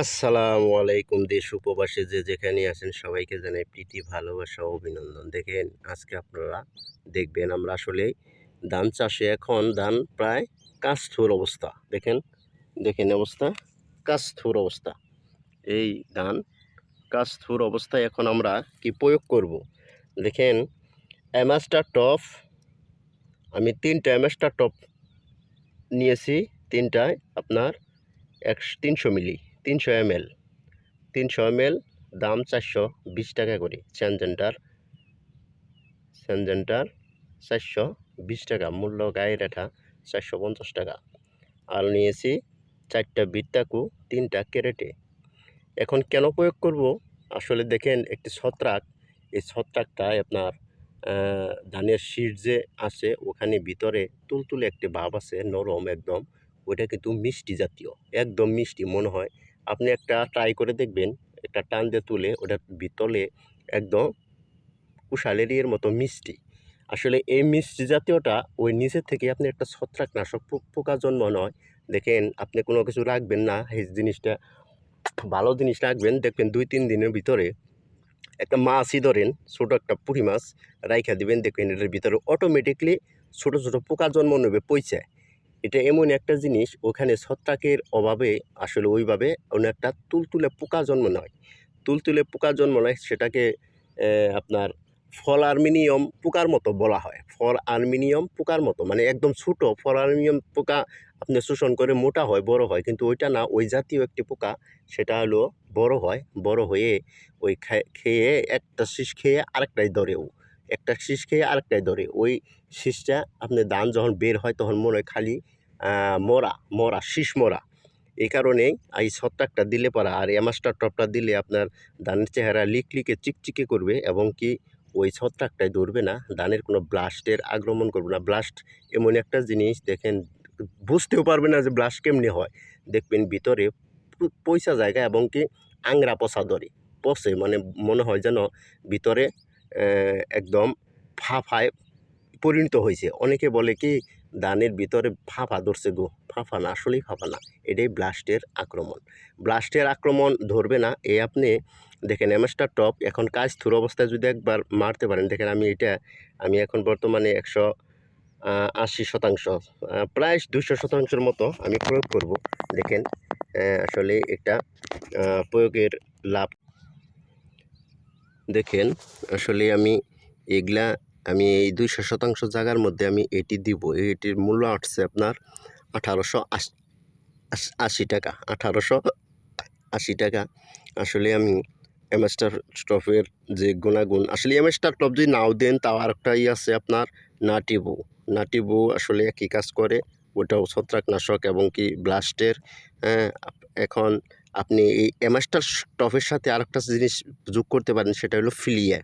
আসসালামু আলাইকুম দেশ উপবাসে যে যেখানে আছেন সবাইকে জানাই প্রীতি, ভালোবাসা অভিনন্দন। দেখেন, আজকে আপনারা দেখবেন আমরা আসলে ধান চাষে এখন ধান প্রায় কাস্থুর অবস্থা। দেখেন দেখেন অবস্থা কাস্থুর অবস্থা। এই ধান কাস্থুর অবস্থায় এখন আমরা কি প্রয়োগ করব? দেখেন অ্যামাস্টার টপ, আমি তিনটা অ্যামাস্টার টপ নিয়েছি, তিনটায় আপনার একশো, তিনশো মিলি। তিনশো এম এল। তিনশো এম এল, দাম চারশো বিশ টাকা করে। স্যানজেন্টার স্যানজেন্টার চারশো বিশ টাকা। মূল্য গায়ে রেখা চারশো পঞ্চাশ টাকা। আর নিয়েছি চারটা বিত্তাকু তিনটা ক্যারেটে। এখন কেন প্রয়োগ করব? আসলে দেখেন, একটি ছত্রাক, এই ছত্রাকটায় আপনার ধানের শীষ যে আছে ওখানে ভিতরে তুলতুলে একটি ভাব আছে, নরম একদম। ওইটা কিন্তু মিষ্টি জাতীয়, একদম মিষ্টি মনে হয়। আপনি একটা ট্রাই করে দেখবেন, একটা টান দিয়ে তুলে ওটার ভিতরে একদম কুশালেরির মতো মিষ্টি। আসলে এই মিষ্টি জাতীয়টা ওই নিচের থেকে আপনি একটা ছত্রাকনাশক পোকা জন্ম নয়। দেখেন, আপনি কোনো কিছু রাখবেন না, এই জিনিসটা ভালো জিনিস রাখবেন। দেখবেন দুই, তিন দিনের ভিতরে একটা মাছই ধরেন, ছোটো একটা পুঁটি মাছ, রাইখা দিবেন। দেখবেন এটার ভিতরে অটোমেটিকলি ছোটো ছোটো পোকা জন্ম নেবে পয়সায় এটা এমন একটা জিনিস, ওখানে ছত্রাকের অভাবে আসলে ওইভাবে অন্য একটা তুলতুলে পোকা জন্ম নয়। তুলতুলে পোকা জন্ম নয় সেটাকে আপনার ফল আর্মিনিয়াম পোকার মতো বলা হয়। ফল আর্মিনিয়াম পোকার মতো মানে একদম ছোটো ফল আর্মিনিয়াম পোকা আপনি শোষণ করে মোটা হয়, বড় হয়। কিন্তু ওইটা না, ওই জাতীয় একটি পোকা, সেটা হলো বড় হয়। বড় হয়ে ওই খায়- একটা শীষ খেয়ে আরেকটাই ধরেও একটা শীষ খেয়ে আরেকটাই ধরে। ওই শীষটা আপনি ধান যখন বের হয় তখন মনে হয় খালি মরা মরা, শীষ মরা। এই কারণেই এই ছত্রাকটা দিলে পারা আর এমাস্টার টপটা দিলে আপনার ধানের চেহারা লিকলিকে চিকচিকে করবে এবং কি ওই ছত্রাকটাই ধরবে না ধানের কোনো ব্লাস্টের আক্রমণ করবে না। ব্লাস্ট এমন একটা জিনিস দেখেন, বুঝতেও পারবে না যে ব্লাস্ট কেমনি হয়। দেখবেন ভিতরে পয়সা জায়গা এবং কি আংরা পচা ধরে। পচে মানে মনে হয় যেন ভিতরে একদম ফাফায় পরিণত হয়েছে। অনেকে বলে কি, দানের ভিতরে ফাফা ধরছে গো। ফাফা না, আসলেই ফাফা না। এটাই ব্লাস্টের আক্রমণ। ব্লাস্টের আক্রমণ ধরবে না। এই আপনি দেখেন এমএসটার টপ এখন কাজ থুর অবস্থায় যদি একবার মারতে পারেন, দেখেন আমি এটা, আমি এখন বর্তমানে একশো আশি শতাংশ প্রায় দুশো শতাংশের মতো আমি প্রয়োগ করব। দেখেন আসলে এটা প্রয়োগের লাভ দেখেন, আসলে আমি এগুলা, আমি এই দুইশো শতাংশ জায়গার মধ্যে আমি এটি দিব। এটির মূল্য আসছে আপনার আঠারোশো আশি টাকা, আঠারোশো আশি টাকা। আসলে আমি এমএস্টার স্টপের যে গুণাগুণ, আসলে এমএস্টার টপ যদি নাও দেন, তাও আরেকটা ই আছে আপনার নাটিবু। নাটিবু আসলে একই কাজ করে, ওটাও ছত্রাকনাশক এবং কি ব্লাস্টের হ্যাঁ এখন আপনি এই এমাস্টার টপের সাথে আরেকটা জিনিস যোগ করতে পারেন, সেটা হলো ফিলিয়া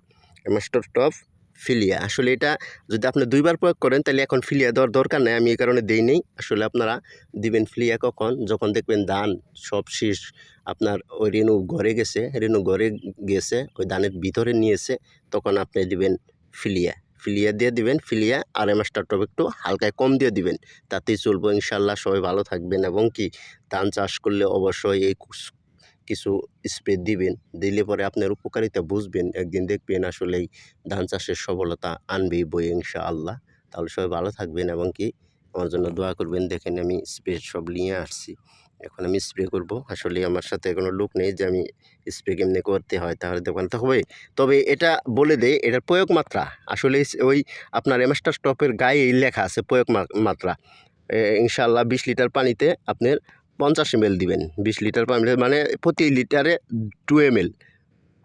এমাস্টার টপ ফিলিয়া আসলে এটা যদি আপনি দুইবার প্রয়োগ করেন, তাহলে এখন ফিলিয়া দেওয়ার দরকার নেই। আমি এই কারণে দেই নেই। আসলে আপনারা দিবেন ফিলিয়া কখন? যখন দেখবেন ধান সব শেষ। আপনার ওই রেণু ঘরে গেছে, রেণু ঘরে গেছে, ওই ধানের ভিতরে নিয়েছে, তখন আপনি দিবেন ফিলিয়া ফিলিয়া দিয়ে দিবেন, ফিলিয়া আর এমাস্টার টপ একটু হালকায় কম দিয়ে দিবেন। তাতেই চলবো ইনশাল্লাহ সবাই ভালো থাকবেন এবং কি ধান চাষ করলে অবশ্যই এই কিছু স্প্রে দিবেন, দিলে পরে আপনার উপকারিতা বুঝবেন, একদিন দেখবেন আসলেই ধান চাষের সফলতা আনবেই বই ইনশাআল্লাহ। তাহলে সবাই ভালো থাকবেন এবং কি আমার জন্য দোয়া করবেন, দেখেন আমি স্প্রে সব নিয়ে আসছি। এখন আমি স্প্রে করব। আসলে আমার সাথে কোনো লোক নেই যে আমি স্প্রে কেমনি করতে হয়, তাহলে দোকান তো হবে তবে এটা বলে দেয় এটার প্রয়োগ মাত্রা। আসলে ওই আপনার এমাস্টার স্টপের গায়ে লেখা আছে প্রয়োগ মাত্রা। ইনশাল্লাহ বিশ লিটার পানিতে আপনার পঞ্চাশ এম দিবেন। বিশ লিটার পানি মানে প্রতি লিটারে two M L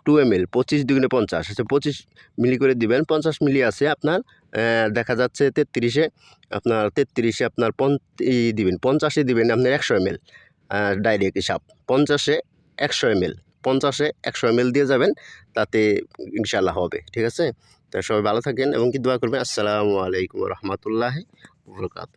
two M L পঁচিশ দুগুণে পঞ্চাশ। আচ্ছা পঁচিশ মিলি করে দিবেন, পঞ্চাশ মিলি আছে আপনার দেখা যাচ্ছে তেত্রিশে, আপনার তেত্রিশে আপনার পন ই দিবেন, পঞ্চাশে দিবেন আপনার একশো এম ডাইরেক্ট হিসাব। পঞ্চাশে একশো এম এল পঞ্চাশে একশো এম এল দিয়ে যাবেন, তাতে ইনশাল্লাহ হবে, ঠিক আছে? তা সবাই ভালো থাকেন এবং কি দোয়া করবেন? আসসালামু আলাইকুম রহমতুল্লাহ বরকাত